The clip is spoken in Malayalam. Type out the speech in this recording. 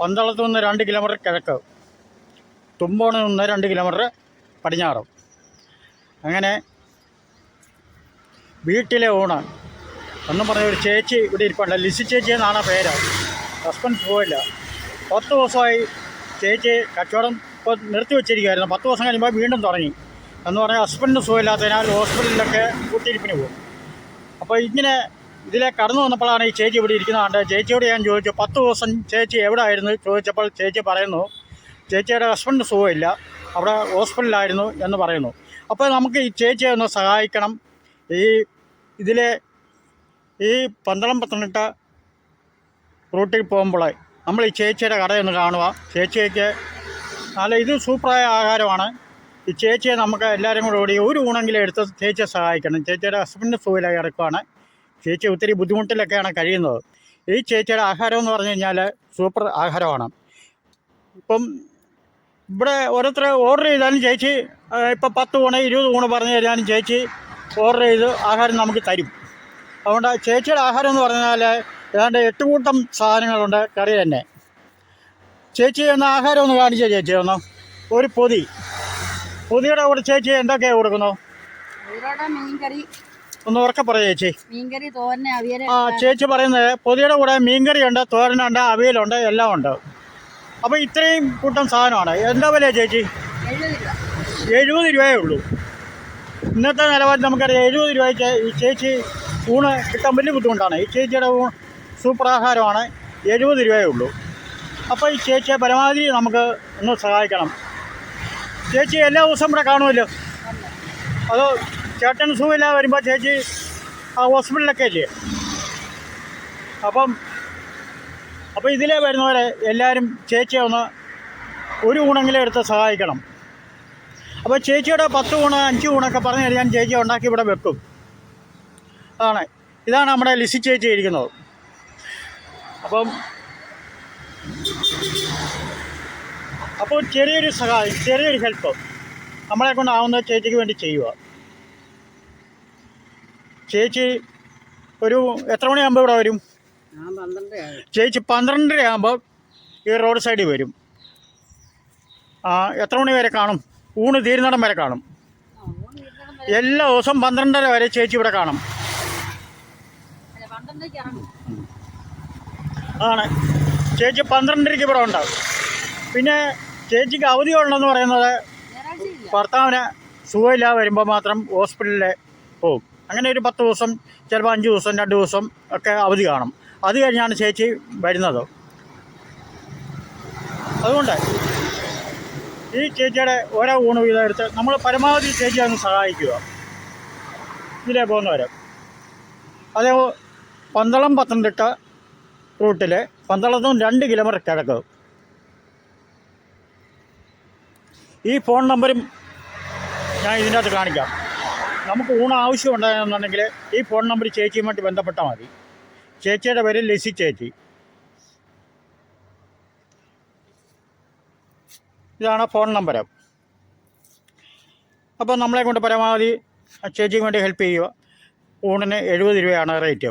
പന്തളത്തു നിന്ന് രണ്ട് കിലോമീറ്റർ കിഴക്ക്. തുമ്പോണിൽ നിന്ന് രണ്ട് കിലോമീറ്റർ പടിഞ്ഞാറ്. അങ്ങനെ വീട്ടിലെ ഊണ് ഒന്നും പറഞ്ഞ ഒരു ചേച്ചി ഇവിടെ ഇരിപ്പുണ്ട്. ലിസി ചേച്ചി എന്നാണ് പേര്. ഹസ്ബൻഡ് പോയില്ല. പത്ത് ദിവസമായി ചേച്ചി കച്ചവടം ഇപ്പോൾ നിർത്തി വെച്ചിരിക്കുകയായിരുന്നു. പത്ത് ദിവസം കഴിയുമ്പോൾ വീണ്ടും തുടങ്ങി. എന്ന് പറഞ്ഞാൽ ഹസ്ബൻഡിന് സുഖമില്ലാത്തതിനാൽ ഹോസ്പിറ്റലിലൊക്കെ കൂട്ടിയിരിപ്പിന് പോകും അപ്പോൾ ഇങ്ങനെ ഇതിലെ കടന്നു വന്നപ്പോഴാണ് ഈ ചേച്ചി ഇവിടെ ഇരിക്കുന്നത്. കണ്ട് ചേച്ചിയോട് ഞാൻ ചോദിച്ചു പത്ത് ദിവസം ചേച്ചി എവിടെ ആയിരുന്നു ചോദിച്ചപ്പോൾ ചേച്ചി പറയുന്നു ചേച്ചിയുടെ ഹസ്ബൻഡ് സുഖമില്ല. അവിടെ ഹോസ്പിറ്റലിലായിരുന്നു എന്ന് പറയുന്നു. അപ്പോൾ നമുക്ക് ഈ ചേച്ചിയെ ഒന്ന് സഹായിക്കണം. ഈ ഇതിലെ ഈ പന്തളം പത്തനംതിട്ട റൂട്ടിൽ പോകുമ്പോൾ നമ്മൾ ഈ ചേച്ചിയുടെ കടയൊന്ന് കാണുക. ചേച്ചിക്ക് നല്ല ഇത് സൂപ്പറായ ആഹാരമാണ്. ഈ ചേച്ചിയെ നമുക്ക് എല്ലാവരും കൂടി ഒരു ഊണെങ്കിലും എടുത്ത് ചേച്ചിയെ സഹായിക്കണം. ചേച്ചിയുടെ ഹസ്ബൻഡ് സുഖമില്ലാതെ കിടക്കുവാണ്. ചേച്ചി ഒത്തിരി ബുദ്ധിമുട്ടിലൊക്കെയാണ് കഴിയുന്നത്. ഈ ചേച്ചിയുടെ ആഹാരം എന്ന് പറഞ്ഞു കഴിഞ്ഞാൽ സൂപ്പർ ആഹാരമാണ്. ഇപ്പം ഇവിടെ ഓരോരുത്തർ ഓർഡർ ചെയ്താലും ചേച്ചി ഇപ്പം പത്ത് ഊണ് ഇരുപത് ഊണ് പറഞ്ഞു കഴിഞ്ഞാലും ചേച്ചി ഓർഡർ ചെയ്ത് ആഹാരം നമുക്ക് തരും. അതുകൊണ്ട് ചേച്ചിയുടെ ആഹാരം എന്ന് പറഞ്ഞാൽ ഏതാണ്ട് എട്ട് കൂട്ടം സാധനങ്ങളുണ്ട് കറി തന്നെ. ചേച്ചി എന്ന ആഹാരം ഒന്ന് കാണിച്ചേ ചേച്ചി ഒന്ന്? ഒരു പൊതി. പൊതിയുടെ കൂടെ ചേച്ചി എന്തൊക്കെയാണ് കൊടുക്കുന്നു? ഇവരോടെ മീൻകറി ഒന്ന് ഉറക്കെ പറയാം ചേച്ചി. മീൻകറി തോരന് അവിയൽ ആ ചേച്ചി പറയുന്നത് പൊതിയുടെ കൂടെ മീൻകറിയുണ്ട് തോരനുണ്ട് അവിയലുണ്ട് എല്ലാം ഉണ്ട്. അപ്പോൾ ഇത്രയും കൂട്ടം സാധനമാണ്. എന്താ വില ചേച്ചി? എഴുപത് രൂപ. എഴുപത് രൂപയേ ഉള്ളൂ. ഇന്നത്തെ നിലവാരം നമുക്കറിയാം എഴുപത് രൂപയ്ക്ക് ഈ ചേച്ചി ഊണ് കിട്ടാൻ വലിയ ബുദ്ധിമുട്ടാണ്. ഈ ചേച്ചിയുടെ ഊണ് സൂപ്പർ ആഹാരമാണ് എഴുപത് രൂപയേ ഉള്ളൂ. അപ്പോൾ ഈ ചേച്ചിയെ പരമാവധി നമുക്ക് ഒന്ന് സഹായിക്കണം. ചേച്ചി എല്ലാ ദിവസവും ഇവിടെ കാണുമല്ലോ? അതോ ചേട്ടൻ സുഖമില്ല വരുമ്പോൾ ചേച്ചി ആ ഹോസ്പിറ്റലിലൊക്കെ അല്ലേ അപ്പം അപ്പോൾ ഇതിലേ വരുന്നവരെ എല്ലാവരും ചേച്ചിയെ ഒന്ന് ഒരു ഊണെങ്കിലും എടുത്ത് സഹായിക്കണം. അപ്പോൾ ചേച്ചിയുടെ പത്ത് ഊണ് അഞ്ച് ഊണൊക്കെ പറഞ്ഞു കഴിഞ്ഞാൽ ചേച്ചി ഉണ്ടാക്കി ഇവിടെ വെക്കും. അതാണ് ഇതാണ് നമ്മുടെ ലിസി ചേച്ചി ഇരിക്കുന്നത്. അപ്പം അപ്പോൾ ചെറിയൊരു സഹായം ചെറിയൊരു ഹെൽപ്പ് നമ്മളെ കൊണ്ടാവുന്ന ചേച്ചിക്ക് വേണ്ടി ചെയ്യുക. ചേച്ചി ഒരു എത്ര മണിയാകുമ്പോൾ ഇവിടെ വരും? ചേച്ചി പന്ത്രണ്ടര ആകുമ്പോൾ ഈ റോഡ് സൈഡിൽ വരും. ആ എത്ര മണി വരെ കാണും? ഊണ് തീരുന്നിടം വരെ കാണും. എല്ലാ ദിവസവും പന്ത്രണ്ടര വരെ ചേച്ചി ഇവിടെ കാണും. ആണ്. ചേച്ചി പന്ത്രണ്ടരയ്ക്ക് ഇവിടെ ഉണ്ടാവും. പിന്നെ ചേച്ചിക്ക് അവധി ഉള്ളതെന്ന് പറയുന്നത് ഭർത്താവിന് സുഖമില്ലാതെ വരുമ്പോൾ മാത്രം ഹോസ്പിറ്റലിൽ പോകും. അങ്ങനെ ഒരു പത്ത് ദിവസം ചിലപ്പോൾ അഞ്ച് ദിവസം രണ്ട് ദിവസം ഒക്കെ അവധി കാണും. അത് കഴിഞ്ഞാണ് ചേച്ചി വരുന്നത്. അതുകൊണ്ട് ഈ ചേച്ചിയുടെ ഓരോ ഊണ് വീതം എടുത്ത് നമ്മൾ പരമാവധി ചേച്ചി ഒന്ന് സഹായിക്കുക. ഇതിലേ പോകുന്നവർ അതേ പന്തളം പത്തനംതിട്ട റൂട്ടിൽ പന്തളത്തും രണ്ട് കിലോമീറ്റർ കിഴക്ക്. ഈ ഫോൺ നമ്പറും ഞാൻ ഇതിന്റെ അകത്ത് കാണിക്കാം. നമുക്ക് ഊണ് ആവശ്യമുണ്ടായെന്നുണ്ടെങ്കിൽ ഈ ഫോൺ നമ്പർ ചേച്ചിയുമായിട്ട് ബന്ധപ്പെട്ടാൽ മതി. ചേച്ചിയുടെ പേര് ലിസി ചേച്ചി. ഇതാണ് ഫോൺ നമ്പർ. അപ്പോൾ നമ്മളെ കൊണ്ട് പരമാവധി ചേച്ചിക്ക് വേണ്ടി ഹെൽപ്പ് ചെയ്യുക. ഊണിന് എഴുപത് രൂപയാണ് റേറ്റ്.